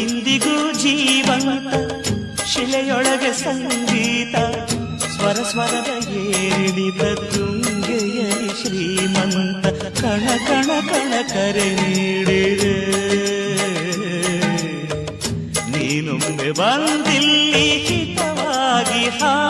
ಇಂದಿಗೂ ಜೀವಂತ, ಶಿಲೆಯೊಳಗೆ ಸಂಗೀತ, ಸ್ವರ ಸ್ವರದ ಏರಿದ ಶ್ರೀಮಂತ, ಕಣ ಕಣ ಕಣ ಕರೆ ನೀಡಿದೆ. ನೀನೊಮ್ಮೆ ಬಂದಿಲ್ಲಿ ಹಿತವಾಗಿ ಹಾಡು